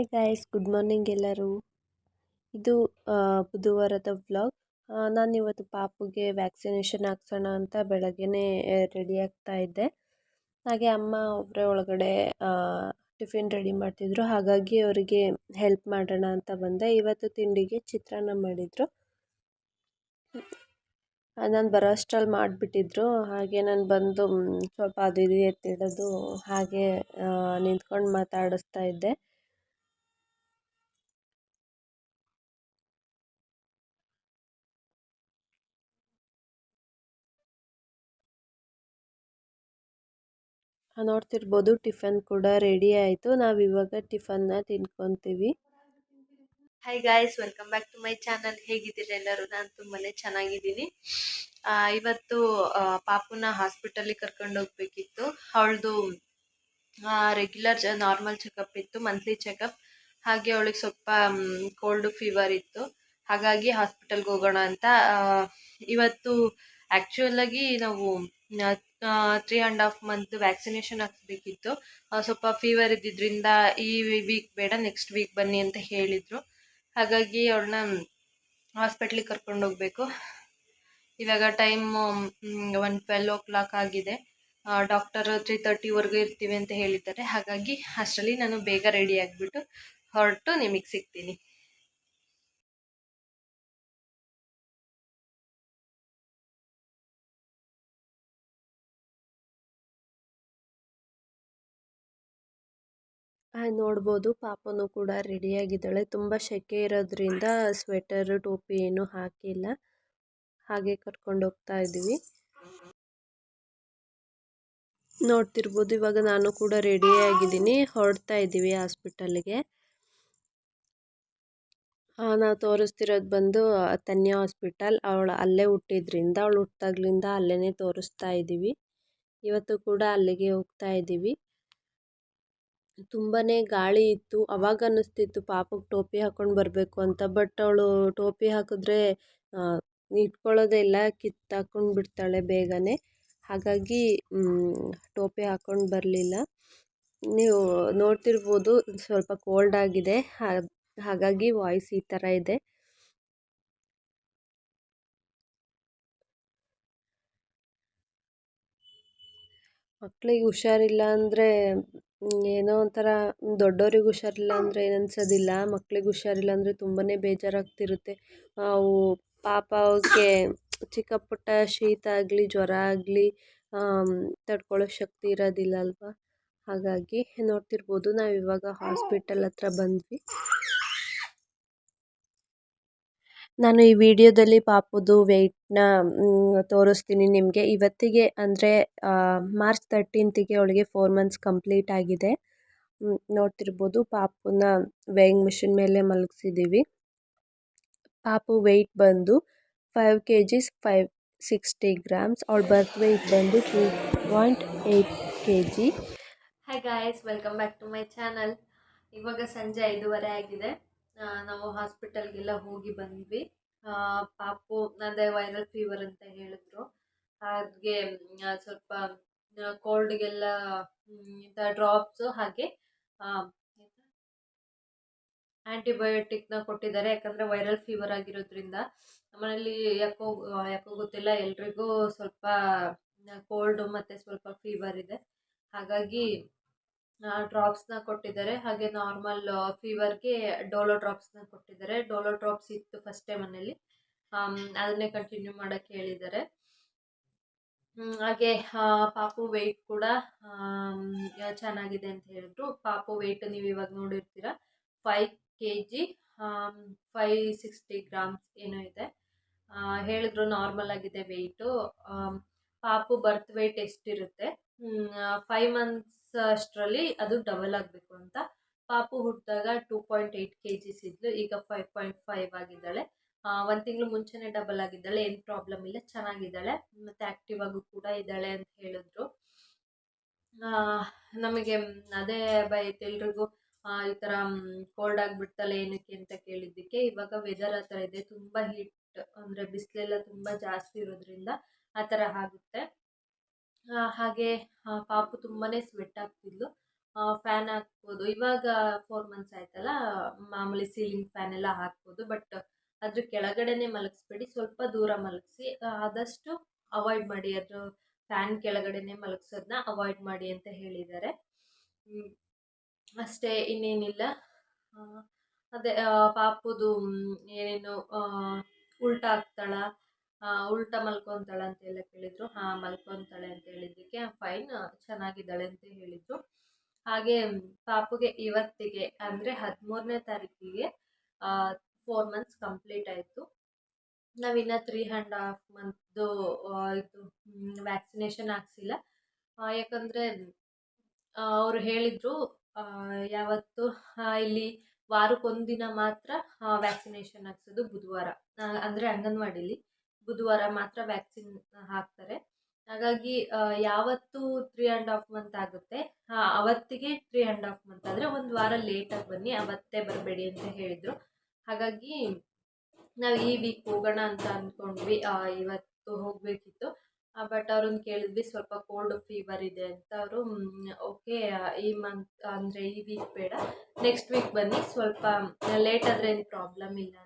Hi guys good morning ಎಲ್ಲರೂ. ಇದು ಬುಧವಾರದ vlog ನಾನು ಇವತ್ತು ಪಾಪುಗೆ ವ್ಯಾಕ್ಸಿನೇಷನ್ ಹಾಕ್ಸೋಣ ಅಂತ ಬೆಳಗ್ಗೆನೇ ರೆಡಿ ಆಗ್ತಾ ಇದ್ದೆ. ಹಾಗೆ ಅಮ್ಮ ಒಬ್ಬರೇ ಒಳಗಡೆ ಟಿಫಿನ್ ರೆಡಿ ಮಾಡ್ತಿದ್ರು. ಹಾಗಾಗಿ ಅವರಿಗೆ ಹೆಲ್ಪ್ ಮಾಡೋಣ ಅಂತ ಬಂದೆ. ಇವತ್ತು ತಿಂಡಿಗೆ ಚಿತ್ರಾನ್ನ ಮಾಡಿದರು. ನಾನು ಬರೋ ಅಷ್ಟ್ರಲ್ಲಿ ಮಾಡಿಬಿಟ್ಟಿದ್ರು. ಹಾಗೆ ನಾನು ಬಂದು ಸ್ವಲ್ಪ ಅದು ಇದು ಎತ್ತಿಡೋದು ಹಾಗೆ ನಿಂತ್ಕೊಂಡು ಮಾತಾಡಿಸ್ತಾ ಇದ್ದೆ. ನೋಡ್ತಿರ್ಬೋದು ಟಿಫನ್ ಕೂಡ ರೆಡಿ ಆಯಿತು. ನಾವು ಇವಾಗ ಟಿಫನ್ನ ತಿನ್ಕೊತೀವಿ. Hi guys welcome back to my channel ಹೇಗಿದ್ದೀರಿ ಎಲ್ಲರೂ? ನಾನು ತುಂಬಾನೇ ಚೆನ್ನಾಗಿದ್ದೀನಿ. ಇವತ್ತು ಪಾಪುನ ಹಾಸ್ಪಿಟಲ್ಗೆ ಕರ್ಕೊಂಡು ಹೋಗ್ಬೇಕಿತ್ತು. ಅವಳದು ರೆಗ್ಯುಲರ್ ನಾರ್ಮಲ್ ಚೆಕಪ್ ಇತ್ತು ಮಂತ್ಲಿ ಚೆಕಪ್ ಹಾಗೆ ಅವಳಿಗೆ ಸ್ವಲ್ಪ ಕೋಲ್ಡ್ ಫೀವರ್ ಇತ್ತು. ಹಾಗಾಗಿ ಹಾಸ್ಪಿಟಲ್ಗೆ ಹೋಗೋಣ ಅಂತ ಇವತ್ತು ಆ್ಯಕ್ಚುಯಲ್ ಆಗಿ ನಾವು three and half month vaccination ಹಾಕ್ಸ್ಬೇಕಿತ್ತು. ಸ್ವಲ್ಪ ಫೀವರ್ ಇದ್ದಿದ್ದರಿಂದ ಈ ವೀಕ್ ಬೇಡ ನೆಕ್ಸ್ಟ್ ವೀಕ್ ಬನ್ನಿ ಅಂತ ಹೇಳಿದರು. ಹಾಗಾಗಿ ಅವ್ರನ್ನ ಹಾಸ್ಪಿಟ್ಲಿಗೆ ಕರ್ಕೊಂಡು ಹೋಗಬೇಕು. ಇವಾಗ time one twelve o'clock ಆಗಿದೆ. ಡಾಕ್ಟರ್ ತ್ರೀ ತರ್ಟಿವರೆಗೂ ಇರ್ತೀವಿ ಅಂತ ಹೇಳಿದ್ದಾರೆ. ಹಾಗಾಗಿ ಅಷ್ಟರಲ್ಲಿ ನಾನು ಬೇಗ ರೆಡಿ ಆಗಿಬಿಟ್ಟು ಹೊರಟು ನಿಮಗೆ ಸಿಗ್ತೀನಿ. ನೋಡ್ಬೋದು. ಪಾಪನು ಕೂಡ ರೆಡಿಯಾಗಿದ್ದಾಳೆ. ತುಂಬ ಸೆಕೆ ಇರೋದ್ರಿಂದ ಸ್ವೆಟರ್, ಟೋಪಿ ಏನು ಹಾಕಿಲ್ಲ. ಹಾಗೆ ಕರ್ಕೊಂಡು ಹೋಗ್ತಾ ಇದ್ದೀವಿ. ನೋಡ್ತಿರ್ಬೋದು. ಇವಾಗ ನಾನು ಕೂಡ ರೆಡಿ ಆಗಿದ್ದೀನಿ ಹೊರಡ್ತಾ ಇದ್ದೀವಿ ಹಾಸ್ಪಿಟಲ್ಗೆ. ನಾವು ತೋರಿಸ್ತಿರೋದು ಬಂದು ತನ್ಯಾ ಹಾಸ್ಪಿಟಲ್. ಅವಳು ಅಲ್ಲೇ ಹುಟ್ಟಿದ್ರಿಂದ, ಅವಳು ಹುಟ್ಟಾಗ್ಲಿಂದ ಅಲ್ಲೇ ತೋರಿಸ್ತಾ ಇದ್ದೀವಿ. ಇವತ್ತು ಕೂಡ ಅಲ್ಲಿಗೆ ಹೋಗ್ತಾ ಇದ್ದೀವಿ. ತುಂಬಾ ಗಾಳಿ ಇತ್ತು. ಅವಾಗ ಅನ್ನಿಸ್ತಿತ್ತು ಪಾಪಕ್ಕೆ ಟೋಪಿ ಹಾಕ್ಕೊಂಡು ಬರಬೇಕು ಅಂತ. ಬಟ್ ಅವಳು ಟೋಪಿ ಹಾಕಿದ್ರೆ ಇಟ್ಕೊಳ್ಳೋದೇ ಇಲ್ಲ ಕಿತ್ತಾಕೊಂಡು ಬಿಡ್ತಾಳೆ ಬೇಗನೆ. ಹಾಗಾಗಿ ಟೋಪಿ ಹಾಕ್ಕೊಂಡು ಬರಲಿಲ್ಲ. ನೀವು ನೋಡ್ತಿರ್ಬೋದು, ಸ್ವಲ್ಪ ಕೋಲ್ಡ್ ಆಗಿದೆ. ಹಾಗಾಗಿ ವಾಯ್ಸ್ ಈ ಥರ ಇದೆ. ಮಕ್ಕಳಿಗೆ ಹುಷಾರಿಲ್ಲ ಅಂದರೆ ಏನೋ ಒಂಥರ ದೊಡ್ಡವ್ರಿಗೆ ಹುಷಾರಿಲ್ಲ ಅಂದರೆ ಏನು ಅನ್ಸೋದಿಲ್ಲ ಮಕ್ಳಿಗೆ ಹುಷಾರಿಲ್ಲ ಅಂದರೆ ತುಂಬಾ ಬೇಜಾರಾಗ್ತಿರುತ್ತೆ. ಅವು ಪಾಪ ಅವಕ್ಕೆ ಚಿಕ್ಕ ಪುಟ್ಟ ಶೀತ ಆಗಲಿ, ಜ್ವರ ಆಗಲಿ ತಡ್ಕೊಳ್ಳೋ ಶಕ್ತಿ ಇರೋದಿಲ್ಲ ಅಲ್ವಾ? ಹಾಗಾಗಿ ನೋಡ್ತಿರ್ಬೋದು ನಾವು ಇವಾಗ ಹಾಸ್ಪಿಟಲ್ ಹತ್ರ ಬಂದ್ವಿ. ನಾನು ಈ ವಿಡಿಯೋದಲ್ಲಿ ಪಾಪುದು ವೆಯ್ಟ್ನ ತೋರಿಸ್ತೀನಿ ನಿಮಗೆ. ಇವತ್ತಿಗೆ ಅಂದರೆ ಮಾರ್ಚ್ ತರ್ಟೀನ್ತಿಗೆ ಅವಳಿಗೆ ಫೋರ್ ಮಂತ್ಸ್ ಕಂಪ್ಲೀಟ್ ಆಗಿದೆ. ನೋಡ್ತಿರ್ಬೋದು ಪಾಪುನ ವೇಯಿಂಗ್ ಮಿಷಿನ್ ಮೇಲೆ ಮಲಗಿಸಿದ್ದೀವಿ ಪಾಪು ವೆಯ್ಟ್ ಬಂದು five K Gs five sixty grams ಅವಳ ಬರ್ತ್ ವೆಯ್ಟ್ ಬಂದು two point eight K G hi guys welcome back to my channel ಇವಾಗ ಸಂಜೆ ಐದೂವರೆ ಆಗಿದೆ. ನಾವು ಹಾಸ್ಪಿಟಲ್ಗೆಲ್ಲ ಹೋಗಿ ಬಂದ್ವಿ. ಪಾಪು ಅದೇ ವೈರಲ್ ಫೀವರ್ ಅಂತ ಹೇಳಿದ್ರು. ಹಾಗೆ ಸ್ವಲ್ಪ ಕೋಲ್ಡ್ಗೆಲ್ಲ ಡ್ರಾಪ್ಸು ಹಾಗೆ ಆ್ಯಂಟಿಬಯೋಟಿಕ್ನ ಕೊಟ್ಟಿದ್ದಾರೆ. ಯಾಕಂದರೆ ವೈರಲ್ ಫೀವರ್ ಆಗಿರೋದ್ರಿಂದ ನಮ್ಮನೇಲಿ ಯಾಕೋ ಯಾಕೋ ಗೊತ್ತಿಲ್ಲ, ಎಲ್ರಿಗೂ ಸ್ವಲ್ಪ ಕೋಲ್ಡು ಮತ್ತು ಸ್ವಲ್ಪ ಫೀವರ್ ಇದೆ. ಹಾಗಾಗಿ ಡ್ರಾಪ್ಸ್ನ ಕೊಟ್ಟಿದ್ದಾರೆ. ಹಾಗೆ ನಾರ್ಮಲ್ ಫೀವರ್ಗೆ ಡೋಲೋ ಡ್ರಾಪ್ಸ್ನ ಕೊಟ್ಟಿದ್ದಾರೆ. ಡೋಲೋ ಡ್ರಾಪ್ಸ್ ಇತ್ತು ಫಸ್ಟ್ ಟೈಮ್ ಅದನ್ನೇ ಕಂಟಿನ್ಯೂ ಮಾಡೋಕ್ಕೆ ಹೇಳಿದ್ದಾರೆ. ಹಾಗೆ ಪಾಪು ವೆಯ್ಟ್ ಕೂಡ ಚೆನ್ನಾಗಿದೆ ಅಂತ ಹೇಳಿದ್ರು. ಪಾಪು ವೆಯ್ಟ್ ನೀವು ಇವಾಗ ನೋಡಿರ್ತೀರ? Five K G five sixty grams ಏನೋ ಇದೆ. ಹೇಳಿದ್ರು ನಾರ್ಮಲ್ ಆಗಿದೆ ವೆಯ್ಟು ಪಾಪು ಬರ್ತ್ ವೆಯ್ಟ್ ಎಷ್ಟಿರುತ್ತೆ? ಫೈವ್ ಮಂತ್ಸ್ ಅಷ್ಟರಲ್ಲಿ ಅದು ಡಬಲ್ ಆಗಬೇಕು ಅಂತ. ಪಾಪು ಹುಟ್ಟಿದಾಗ two point eight K Gs ಇದ್ಲು ಈಗ ಫೈವ್ ಪಾಯಿಂಟ್ ಫೈವ್ ಆಗಿದ್ದಾಳೆ. ಒಂದು ತಿಂಗಳು ಮುಂಚೆನೇ ಡಬಲ್ ಆಗಿದ್ದಾಳೆ, ಏನು ಪ್ರಾಬ್ಲಮ್ ಇಲ್ಲ, ಚೆನ್ನಾಗಿದ್ದಾಳೆ, ಮತ್ತು ಆ್ಯಕ್ಟಿವ್ ಆಗೂ ಕೂಡ ಇದ್ದಾಳೆ ಅಂತ ಹೇಳಿದ್ರು. ನಮಗೆ ಅದೇ ಬೈತ್ ಎಲ್ರಿಗೂ ಈ ಥರ ಕೋಲ್ಡ್ ಆಗಿಬಿಡ್ತಲ್ಲ ಏನಕ್ಕೆ ಅಂತ ಕೇಳಿದ್ದಕ್ಕೆ, ಇವಾಗ ವೆದರ್ ಆ ಥರ ಇದೆ, ತುಂಬ ಹೀಟ್ ಅಂದರೆ ಬಿಸಿಲೆಲ್ಲ ತುಂಬ ಜಾಸ್ತಿ ಇರೋದ್ರಿಂದ ಆ ಥರ ಆಗುತ್ತೆ. ಹಾಗೆ ಪಾಪು ತುಂಬಾ ಸ್ವೆಟ್ ಆಗ್ತಿದ್ಲು. ಫ್ಯಾನ್ ಹಾಕ್ಬೋದು. ಇವಾಗ ಫೋರ್ ಮಂತ್ಸ್ ಆಯ್ತಲ್ಲ, ಮಾಮೂಲಿ ಸೀಲಿಂಗ್ ಫ್ಯಾನ್ ಎಲ್ಲ ಹಾಕ್ಬೋದು ಬಟ್ ಅದ್ರ ಕೆಳಗಡೆನೆ ಮಲಗಿಸ್ಬೇಡಿ. ಸ್ವಲ್ಪ ದೂರ ಮಲಗಿಸಿ ಆದಷ್ಟು ಅವಾಯ್ಡ್ ಮಾಡಿ. ಅದ್ರ ಫ್ಯಾನ್ ಕೆಳಗಡೆನೆ ಮಲಗಿಸೋದನ್ನ ಅವಾಯ್ಡ್ ಮಾಡಿ ಅಂತ ಹೇಳಿದ್ದಾರೆ. ಅಷ್ಟೇ ಇನ್ನೇನಿಲ್ಲ. ಅದೇ ಪಾಪದು ಏನೇನು ಉಲ್ಟಾ ಆಗ್ತಾಳ? ಉಲ್ಟಾ ಮಲ್ಕೊತಾಳೆ ಅಂತ ಎಲ್ಲ ಕೇಳಿದ್ರು. ಹಾಂ, ಮಲ್ಕೊತಾಳೆ ಅಂತ ಹೇಳಿದ್ದಕ್ಕೆ ಫೈನ್ ಚೆನ್ನಾಗಿದ್ದಾಳೆ ಅಂತ ಹೇಳಿದ್ರು. ಹಾಗೆ ಪಾಪುಗೆ ಇವತ್ತಿಗೆ ಅಂದರೆ ಹದಿಮೂರನೇ ತಾರೀಕಿಗೆ ಫೋರ್ ಮಂತ್ಸ್ ಕಂಪ್ಲೀಟ್ ಆಯಿತು. ನಾವಿನ್ನು ತ್ರೀ ಆ್ಯಂಡ್ ಹಾಫ್ ಮಂತ್ದು ಇದು ವ್ಯಾಕ್ಸಿನೇಷನ್ ಹಾಕ್ಸಿಲ್ಲ ಯಾಕಂದರೆ ಅವರು ಹೇಳಿದರು ಯಾವತ್ತು ಇಲ್ಲಿ ವಾರಕ್ಕೊಂದಿನ ಮಾತ್ರ ವ್ಯಾಕ್ಸಿನೇಷನ್ ಹಾಕ್ಸೋದು ಬುಧವಾರ. ಅಂದರೆ ಅಂಗನವಾಡಿಲಿ. ಬುಧವಾರ ಮಾತ್ರ ವ್ಯಾಕ್ಸಿನ್ ಹಾಕ್ತಾರೆ. ಹಾಗಾಗಿ ಯಾವತ್ತು ತ್ರೀ ಆ್ಯಂಡ್ ಹಾಫ್ ಮಂತ್ ಆಗುತ್ತೆ. ಅವತ್ತಿಗೆ ತ್ರೀ ಆ್ಯಂಡ್ ಹಾಫ್ ಮಂತ್ ಆದರೆ ಒಂದು ವಾರ ಲೇಟಾಗಿ ಬನ್ನಿ, ಅವತ್ತೇ ಬರಬೇಡಿ ಅಂತ ಹೇಳಿದರು. ಹಾಗಾಗಿ, ನಾವು ಈ ವೀಕ್ ಹೋಗೋಣ ಅಂತ ಅಂದ್ಕೊಂಡ್ವಿ ಇವತ್ತು ಹೋಗಬೇಕಿತ್ತು. ಬಟ್ ಅವ್ರನ್ನ ಕೇಳಿದ್ವಿ, ಸ್ವಲ್ಪ ಕೋಲ್ಡ್ ಫೀವರ್ ಇದೆ ಅಂತ. ಅವರು ಓಕೆ ಈ ಮಂತ್ ಅಂದರೆ ಈ ವೀಕ್ ಬೇಡ. ನೆಕ್ಸ್ಟ್ ವೀಕ್ ಬನ್ನಿ. ಸ್ವಲ್ಪ ಲೇಟ್ ಆದರೆ ಏನು ಪ್ರಾಬ್ಲಮ್ ಇಲ್ಲ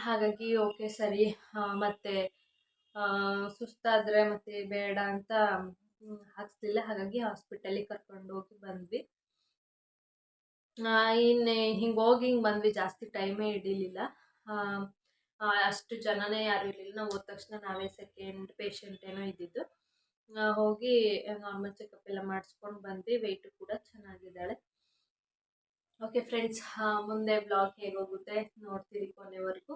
ಹಾಗಾಗಿ ಓಕೆ ಸರಿ. ಮತ್ತು ಸುಸ್ತಾದರೆ ಮತ್ತೆ ಬೇಡ ಅಂತ ಹಾಕಿಸ್ಲಿಲ್ಲ. ಹಾಗಾಗಿ ಹಾಸ್ಪಿಟಲಿಗೆ ಕರ್ಕೊಂಡು ಹೋಗಿ ಬಂದ್ವಿ. ಇನ್ನು ಹಿಂಗೆ ಹೋಗಿ ಹಿಂಗೆ ಬಂದ್ವಿ. ಜಾಸ್ತಿ ಟೈಮೇ ಹಿಡಿಲಿಲ್ಲ. ಅಷ್ಟು ಜನನೇ ಯಾರೂ ಇರಲಿಲ್ಲ. ನಾವು ಹೋದ ತಕ್ಷಣ ನಾವೇ ಸೆಕೆಂಡ್ ಪೇಷಂಟ್ ಏನೋ ಇದ್ದಿದ್ದು. ಹೋಗಿ ನಾರ್ಮಲ್ ಚೆಕಪ್ ಎಲ್ಲ ಮಾಡಿಸ್ಕೊಂಡು ಬಂದ್ವಿ. ವೆಯ್ಟು ಕೂಡ ಚೆನ್ನಾಗಿದ್ದಾಳೆ. ಓಕೆ ಫ್ರೆಂಡ್ಸ್ ಮುಂದೆ ಬ್ಲಾಗ್ ಹೇಗೋಗುತ್ತೆ ನೋಡ್ತೀರಿ ಕೊನೆವರೆಗೂ.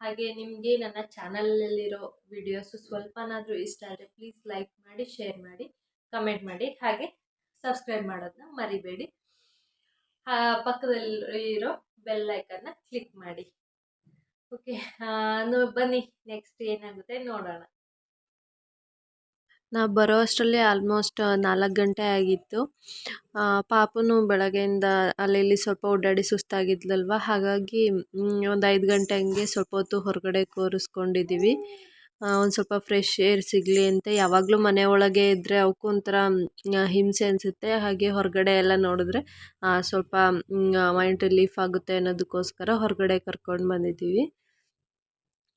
ಹಾಗೆ ನಿಮಗೆ ನನ್ನ ಚಾನಲಲ್ಲಿರೋ ವಿಡಿಯೋಸು ಸ್ವಲ್ಪನಾದರೂ ಇಷ್ಟ ಆದರೆ ಪ್ಲೀಸ್ ಲೈಕ್ ಮಾಡಿ ಶೇರ್ ಮಾಡಿ ಕಮೆಂಟ್ ಮಾಡಿ. ಹಾಗೆ ಸಬ್ಸ್ಕ್ರೈಬ್ ಮಾಡೋದನ್ನ ಮರಿಬೇಡಿ. ಪಕ್ಕದಲ್ಲಿ ಇರೋ ಬೆಲ್ ಐಕನ್ನ ಕ್ಲಿಕ್ ಮಾಡಿ. ಓಕೆ ಬನ್ನಿ ನೆಕ್ಸ್ಟ್ ಏನಾಗುತ್ತೆ ನೋಡೋಣ. ನಾವು ಬರೋ ಅಷ್ಟರಲ್ಲಿ ಆಲ್ಮೋಸ್ಟ್ ನಾಲ್ಕು ಗಂಟೆ ಆಗಿತ್ತು. ಪಾಪುನು ಬೆಳಗ್ಗೆಯಿಂದ ಅಲ್ಲಿ ಇಲ್ಲಿ ಸ್ವಲ್ಪ ಓಡಾಡಿ ಸುಸ್ತಾಗಿದ್ಲಲ್ವ? ಹಾಗಾಗಿ ಒಂದು ಐದು ಗಂಟೆ ಹಂಗೆ ಸ್ವಲ್ಪ ಹೊತ್ತು ಹೊರಗಡೆ ಕೂರಿಸ್ಕೊಂಡಿದ್ದೀವಿ ಒಂದು ಸ್ವಲ್ಪ ಫ್ರೆಶ್ ಏರ್ ಸಿಗಲಿ ಅಂತ ಯಾವಾಗಲೂ ಮನೆ ಒಳಗೆ ಇದ್ದರೆ ಅವಕ್ಕೂ ಒಂಥರ ಹಿಂಸೆ ಅನಿಸುತ್ತೆ. ಹಾಗೆ ಹೊರಗಡೆ ಎಲ್ಲ ನೋಡಿದ್ರೆ ಸ್ವಲ್ಪ ಮೈಂಡ್ ರಿಲೀಫ್ ಆಗುತ್ತೆ ಅನ್ನೋದಕ್ಕೋಸ್ಕರ ಹೊರಗಡೆ ಕರ್ಕೊಂಡು ಬಂದಿದ್ದೀವಿ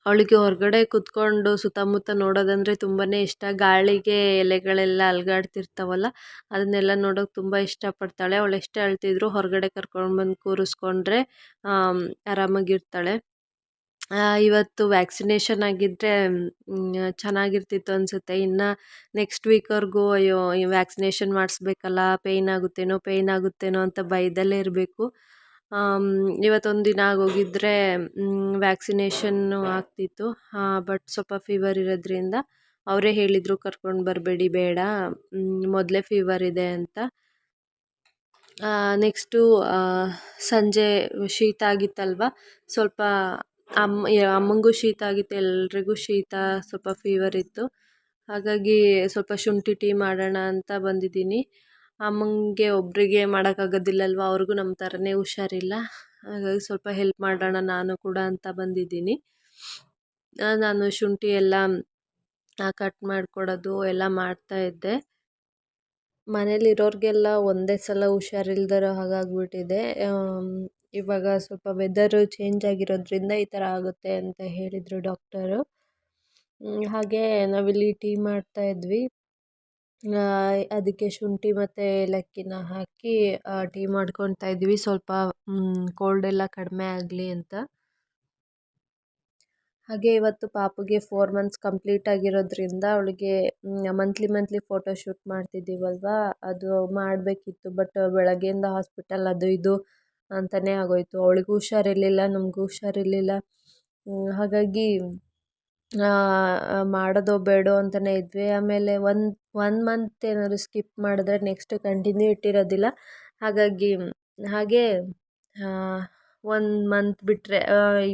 ಅವಳಿಗೆ ಹೊರಗಡೆ ಕೂತ್ಕೊಂಡು ಸುತ್ತಮುತ್ತ ನೋಡೋದಂದರೆ ತುಂಬಾ ಇಷ್ಟ. ಗಾಳಿಗೆ ಎಲೆಗಳೆಲ್ಲ ಅಲುಗಾಡ್ತಿರ್ತಾವಲ್ಲ, ಅದನ್ನೆಲ್ಲ ನೋಡೋಕೆ ತುಂಬ ಇಷ್ಟಪಡ್ತಾಳೆ. ಅವಳು ಎಷ್ಟೇ ಅಳ್ತಿದ್ರು ಹೊರಗಡೆ ಕರ್ಕೊಂಡು ಬಂದು ಕೂರಿಸ್ಕೊಂಡ್ರೆ ಆರಾಮಾಗಿರ್ತಾಳೆ. ಇವತ್ತು ವ್ಯಾಕ್ಸಿನೇಷನ್ ಆಗಿದ್ದರೆ ಚೆನ್ನಾಗಿರ್ತಿತ್ತು ಅನಿಸುತ್ತೆ. ಇನ್ನು ನೆಕ್ಸ್ಟ್ ವೀಕ್ವರೆಗೂ ಅಯ್ಯೋ ವ್ಯಾಕ್ಸಿನೇಷನ್ ಮಾಡಿಸ್ಬೇಕಲ್ಲ, ಪೇಯ್ನ್ ಆಗುತ್ತೇನೋ ಪೇಯ್ನ್ ಆಗುತ್ತೇನೋ ಅಂತ ಭಯದಲ್ಲೇ ಇರಬೇಕು. ಇವತ್ತೊಂದು ದಿನ ಆಗೋಗಿದ್ದರೆ ವ್ಯಾಕ್ಸಿನೇಷನ್ನು ಆಗ್ತಿತ್ತು. ಬಟ್ ಸ್ವಲ್ಪ ಫೀವರ್ ಇರೋದ್ರಿಂದ ಅವರೇ ಹೇಳಿದರು, ಕರ್ಕೊಂಡು ಬರಬೇಡಿ, ಬೇಡ. ಮೊದಲೇ ಫೀವರ್ ಇದೆ ಅಂತ. ನೆಕ್ಸ್ಟು ಸಂಜೆ ಶೀತ ಆಗಿತ್ತಲ್ವ? ಸ್ವಲ್ಪ ಅಮ್ಮ ಅಮ್ಮಂಗೂ ಶೀತ ಆಗಿತ್ತು, ಎಲ್ರಿಗೂ ಶೀತ, ಸ್ವಲ್ಪ ಫೀವರ್ ಇತ್ತು. ಹಾಗಾಗಿ ಸ್ವಲ್ಪ ಶುಂಠಿ ಟೀ ಮಾಡೋಣ ಅಂತ ಬಂದಿದ್ದೀನಿ. ಅಮ್ಮಂಗೆ ಒಬ್ಬರಿಗೆ ಮಾಡೋಕ್ಕಾಗೋದಿಲ್ಲಲ್ವ? ಅವ್ರಿಗೂ ನಮ್ಮ ಥರನೇ ಹುಷಾರಿಲ್ಲ. ಹಾಗಾಗಿ ಸ್ವಲ್ಪ ಹೆಲ್ಪ್ ಮಾಡೋಣ ನಾನು ಕೂಡ ಅಂತ ಬಂದಿದ್ದೀನಿ. ನಾನು ಶುಂಠಿ ಎಲ್ಲ ಕಟ್ ಮಾಡಿಕೊಡೋದು ಎಲ್ಲ ಮಾಡ್ತಾಯಿದ್ದೆ ಮನೇಲಿರೋರಿಗೆಲ್ಲ ಒಂದೇ ಸಲ ಹುಷಾರಿಲ್ದಿರೋ ಹಾಗಾಗ್ಬಿಟ್ಟಿದೆ. ಇವಾಗ ಸ್ವಲ್ಪ ವೆದರು ಚೇಂಜ್ ಆಗಿರೋದ್ರಿಂದ ಈ ಥರ ಆಗುತ್ತೆ ಅಂತ ಹೇಳಿದರು ಡಾಕ್ಟರು ಹಾಗೆ ನಾವಿಲ್ಲಿ ಟೀ ಮಾಡ್ತಾ ಆ, ಅದಕ್ಕೆ ಶುಂಠಿ ಮತ್ತು ಏಲಕ್ಕಿನ ಹಾಕಿ ಟೀ ಮಾಡ್ಕೊತಾ ಇದ್ವಿ. ಸ್ವಲ್ಪ ಕೋಲ್ಡ್ ಎಲ್ಲ ಕಡಿಮೆ ಆಗಲಿ ಅಂತ. ಹಾಗೆ ಇವತ್ತು ಪಾಪುಗೆ ಫೋರ್ ಮಂತ್ಸ್ ಕಂಪ್ಲೀಟ್ ಆಗಿರೋದ್ರಿಂದ ಅವಳಿಗೆ ಮಂತ್ಲಿ ಮಂತ್ಲಿ ಫೋಟೋ ಶೂಟ್ ಮಾಡ್ತಿದ್ದೀವಲ್ವ? ಅದು ಮಾಡಬೇಕಿತ್ತು ಬಟ್ ಬೆಳಗ್ಗೆಯಿಂದ ಹಾಸ್ಪಿಟಲ್ ಅದು ಇದು ಅಂತಲೇ ಆಗೋಯಿತು. ಅವಳಿಗೂ ಹುಷಾರಿರಲಿಲ್ಲ, ನಮಗೂ ಹುಷಾರಿರಲಿಲ್ಲ. ಹಾಗಾಗಿ ಮಾಡೋದೋ ಬೇಡೋ ಅಂತಲೇ ಇದ್ವಿ. ಆಮೇಲೆ ಒಂದು ಒನ್ ಮಂತ್ ಏನಾದ್ರು ಸ್ಕಿಪ್ ಮಾಡಿದ್ರೆ ನೆಕ್ಸ್ಟ್ ಕಂಟಿನ್ಯೂ ಇಟ್ಟಿರೋದಿಲ್ಲ. ಹಾಗಾಗಿ, ಹಾಗೆ ಒಂದು ಮಂತ್ ಬಿಟ್ಟರೆ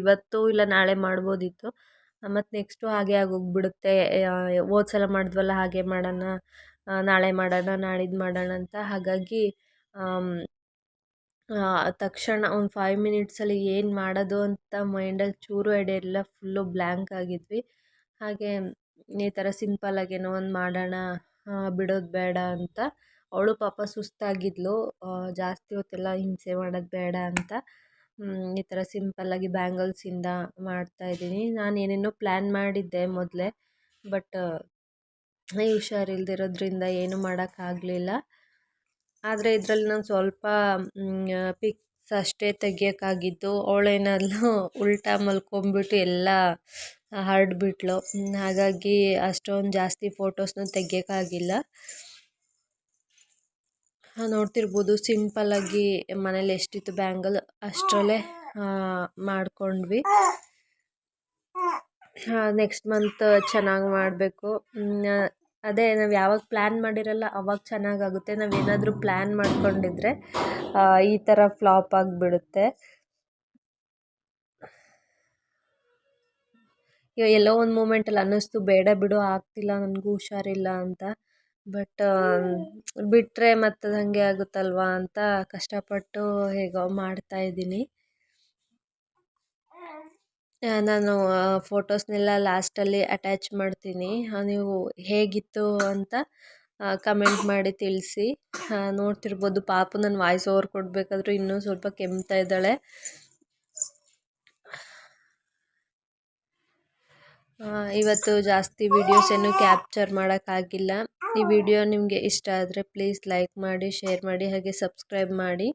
ಇವತ್ತು ಇಲ್ಲ, ನಾಳೆ ಮಾಡ್ಬೋದಿತ್ತು. ಮತ್ತು ನೆಕ್ಸ್ಟು ಹಾಗೆ ಆಗೋಗ್ಬಿಡುತ್ತೆ. ಹೋದ ಸಲ ಮಾಡಿದ್ವಲ್ಲ, ಹಾಗೆ ಮಾಡೋಣ ನಾಳೆ ಮಾಡೋಣ ನಾಳಿದ್ದು ಮಾಡೋಣ ಅಂತ. ಹಾಗಾಗಿ ತಕ್ಷಣ ಒಂದು ಫೈವ್ ಮಿನಿಟ್ಸಲ್ಲಿ ಏನು ಮಾಡೋದು ಅಂತ ಮೈಂಡಲ್ಲಿ ಚೂರು ಐಡಿಯಾ ಇಲ್ಲ ಫುಲ್ಲು ಬ್ಲ್ಯಾಂಕ್ ಆಗಿದ್ವಿ. ಹಾಗೆ ಈ ಥರ ಸಿಂಪಲ್ಲಾಗಿ ಏನೋ ಒಂದು ಮಾಡೋಣ ಬಿಡೋದು ಬೇಡ ಅಂತ. ಅವಳು ಪಾಪ ಸುಸ್ತಾಗಿದ್ಲು. ಜಾಸ್ತಿ ಹೊತ್ತೆಲ್ಲ ಹಿಂಸೆ ಮಾಡೋದು ಬೇಡ ಅಂತ. ಈ ಥರ ಸಿಂಪಲ್ಲಾಗಿ ಬ್ಯಾಂಗಲ್ಸಿಂದ ಮಾಡ್ತಾಯಿದ್ದೀನಿ ನಾನು ಏನೇನೋ ಪ್ಲ್ಯಾನ್ ಮಾಡಿದ್ದೆ ಮೊದಲೇ ಬಟ್ ಹುಷಾರಿಲ್ದಿರೋದ್ರಿಂದ ಏನೂ ಮಾಡೋಕ್ಕಾಗಲಿಲ್ಲ ಆದರೆ ಇದರಲ್ಲಿ ನಾನು ಸ್ವಲ್ಪ ಪಿಕ್ಸ್ ಅಷ್ಟೇ ತೆಗಿಯೋಕ್ಕಾಗಿದ್ದು ಅವಳೇನಾದ್ಲು ಉಲ್ಟಾ ಮಲ್ಕೊಂಬಿಟ್ಟು ಎಲ್ಲ ಹರಡ್ಬಿಟ್ಲು. ಹಾಗಾಗಿ ಅಷ್ಟೊಂದು ಜಾಸ್ತಿ ಫೋಟೋಸ್ನ ತೆಗಿಯೋಕ್ಕಾಗಿಲ್ಲ. ನೋಡ್ತಿರ್ಬೋದು ಸಿಂಪಲ್ಲಾಗಿ ಮನೇಲಿ ಎಷ್ಟಿತ್ತು ಬ್ಯಾಂಗಲ್ ಅಷ್ಟರಲ್ಲೇ ಮಾಡ್ಕೊಂಡ್ವಿ. ನೆಕ್ಸ್ಟ್ ಮಂತ್ ಚೆನ್ನಾಗಿ ಮಾಡಬೇಕು. ಅದೇ ನಾವು ಯಾವಾಗ ಪ್ಲ್ಯಾನ್ ಮಾಡಿರಲ್ಲ ಅವಾಗ ಚೆನ್ನಾಗಾಗುತ್ತೆ. ನಾವು ಏನಾದರೂ ಪ್ಲ್ಯಾನ್ ಮಾಡ್ಕೊಂಡಿದ್ರೆ ಈ ಥರ ಫ್ಲಾಪ್ ಆಗಿಬಿಡುತ್ತೆ. ಎಲ್ಲೋ ಒಂದು ಮೂಮೆಂಟಲ್ಲಿ ಅನ್ನಿಸ್ತು ಬೇಡ ಬಿಡು ಆಗ್ತಿಲ್ಲ ನನಗೂ ಹುಷಾರಿಲ್ಲ ಅಂತ. ಬಟ್ ಬಿಟ್ಟರೆ ಮತ್ತೆ ಅದು ಹಾಗೆ ಆಗುತ್ತಲ್ವಾ ಅಂತ ಕಷ್ಟಪಟ್ಟು ಹೇಗೋ ಮಾಡ್ತಾ ಇದ್ದೀನಿ. ಆ, ನಾನು ಫೋಟೋಸ್ನೆಲ್ಲ ಲಾಸ್ಟಲ್ಲಿ ಅಟ್ಯಾಚ್ ಮಾಡ್ತೀನಿ. ನೀವು ಹೇಗಿತ್ತು ಅಂತ ಕಮೆಂಟ್ ಮಾಡಿ ತಿಳಿಸಿ. ನೋಡ್ತಿರ್ಬೋದು, ಪಾಪು ನನ್ನ ವಾಯ್ಸ್ ಓವರ್ ಕೊಡಬೇಕಾದ್ರೂ ಇನ್ನೂ ಸ್ವಲ್ಪ ಕೆಮ್ತಾ ಇದ್ದಾಳೆ. ಇವತ್ತು ಜಾಸ್ತಿ ವೀಡಿಯೋಸ್ ಏನು ಕ್ಯಾಪ್ಚರ್ ಮಾಡೋಕ್ಕಾಗಿಲ್ಲ. ಈ ವಿಡಿಯೋ ನಿಮಗೆ ಇಷ್ಟ ಆದರೆ ಪ್ಲೀಸ್ ಲೈಕ್ ಮಾಡಿ ಶೇರ್ ಮಾಡಿ, ಹಾಗೆ ಸಬ್ಸ್ಕ್ರೈಬ್ ಮಾಡಿ.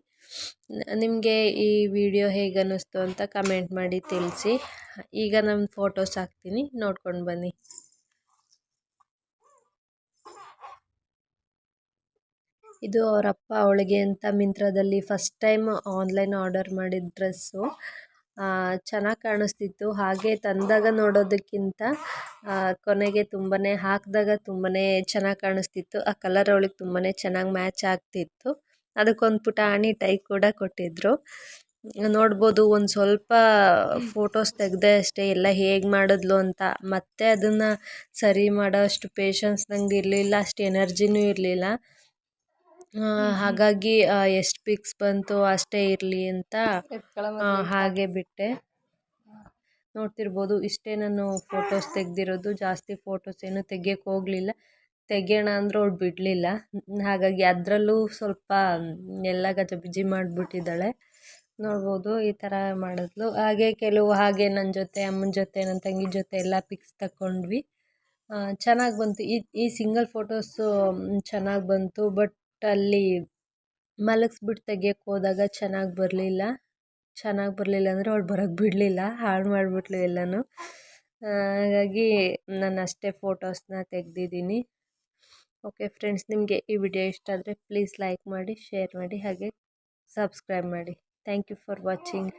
ನಿಮಗೆ ಈ ವಿಡಿಯೋ ಹೇಗೆ ಅನ್ನಿಸ್ತು ಅಂತ ಕಮೆಂಟ್ ಮಾಡಿ ತಿಳಿಸಿ. ಈಗ ನಾನು ಫೋಟೋಸ್ ಹಾಕ್ತೀನಿ, ನೋಡ್ಕೊಂಡು ಬನ್ನಿ. ಇದು ಅವರಪ್ಪ ಅವಳಿಗೆ ಅಂತ ಮಿಂತ್ರದಲ್ಲಿ ಫಸ್ಟ್ ಟೈಮ್ ಆನ್ಲೈನ್ ಆರ್ಡರ್ ಮಾಡಿದ ಡ್ರೆಸ್ಸು ಚೆನ್ನಾಗಿ ಕಾಣಿಸ್ತಿತ್ತು. ಹಾಗೆ ತಂದಾಗ ನೋಡೋದಕ್ಕಿಂತ ಕೊನೆಗೆ ತುಂಬಾ ಹಾಕಿದಾಗ ತುಂಬಾ ಚೆನ್ನಾಗಿ ಕಾಣಿಸ್ತಿತ್ತು. ಆ ಕಲರ್ ಅವಳಿಗೆ ತುಂಬಾ ಚೆನ್ನಾಗಿ ಮ್ಯಾಚ್ ಆಗ್ತಿತ್ತು. ಅದಕ್ಕೊಂದು ಪುಟಾಣಿ ಟೈ ಕೂಡ ಕೊಟ್ಟಿದ್ದರು ನೋಡ್ಬೋದು, ಒಂದು ಸ್ವಲ್ಪ ಫೋಟೋಸ್ ತೆಗೆದೆ ಅಷ್ಟೇ ಎಲ್ಲ ಹೇಗೆ ಮಾಡಿದ್ಲು ಅಂತ. ಮತ್ತೆ ಅದನ್ನು ಸರಿ ಮಾಡೋ ಅಷ್ಟು ಪೇಷನ್ಸ್ ನಂಗೆ ಇರಲಿಲ್ಲ, ಅಷ್ಟು ಎನರ್ಜಿನೂ ಇರಲಿಲ್ಲ. ಹಾಗಾಗಿ ಎಷ್ಟು ಪಿಕ್ಸ್ ಬಂತು ಅಷ್ಟೇ ಇರಲಿ ಅಂತ ಹಾಗೆ ಬಿಟ್ಟೆ. ನೋಡ್ತಿರ್ಬೋದು ಇಷ್ಟೇ ನಾನು ಫೋಟೋಸ್ ತೆಗೆದಿರೋದು. ಜಾಸ್ತಿ ಫೋಟೋಸ್ ಏನು ತೆಗಿಯಕ್ಕೆ ಹೋಗಲಿಲ್ಲ. ತೆಗಿಯೋಣ ಅಂದ್ರೆ ಅವ್ಳು ಬಿಡಲಿಲ್ಲ. ಹಾಗಾಗಿ ಅದರಲ್ಲೂ ಸ್ವಲ್ಪ ಎಲ್ಲ ಗಜಿಬಿಜಿ ಮಾಡಿಬಿಟ್ಟಿದ್ದಾಳೆ. ನೋಡ್ಬೋದು ಈ ಥರ ಮಾಡಿದ್ಲು. ಹಾಗೆ ಕೆಲವು ಹಾಗೆ ನನ್ನ ಜೊತೆ ಅಮ್ಮನ ಜೊತೆ ನನ್ನ ತಂಗಿ ಜೊತೆ ಎಲ್ಲ ಪಿಕ್ಸ್ ತಗೊಂಡ್ವಿ ಚೆನ್ನಾಗಿ ಬಂತು. ಈ ಈ ಸಿಂಗಲ್ ಫೋಟೋಸು ಚೆನ್ನಾಗಿ ಬಂತು. ಬಟ್ ಅಲ್ಲಿ ಮಲಗಿಸ್ಬಿಟ್ಟು ತೆಗಿಯೋಕ್ಕೆ ಹೋದಾಗ ಚೆನ್ನಾಗಿ ಬರಲಿಲ್ಲ. ಚೆನ್ನಾಗಿ ಬರಲಿಲ್ಲ ಅಂದರೆ ಅವಳು ಬರೋಕ್ಕೆ ಬಿಡಲಿಲ್ಲ. ಹಾಳು ಮಾಡಿಬಿಟ್ಲು ಎಲ್ಲನೂ. ಹಾಗಾಗಿ ನಾನು ಅಷ್ಟೇ ಫೋಟೋಸ್ನ ತೆಗೆದಿದ್ದೀನಿ. ಓಕೆ ಫ್ರೆಂಡ್ಸ್, ನಿಮಗೆ ಈ ವಿಡಿಯೋ ಇಷ್ಟ ಆದರೆ ಪ್ಲೀಸ್ ಲೈಕ್ ಮಾಡಿ, ಶೇರ್ ಮಾಡಿ, ಹಾಗೆ ಸಬ್ಸ್ಕ್ರೈಬ್ ಮಾಡಿ. Thank you for watching.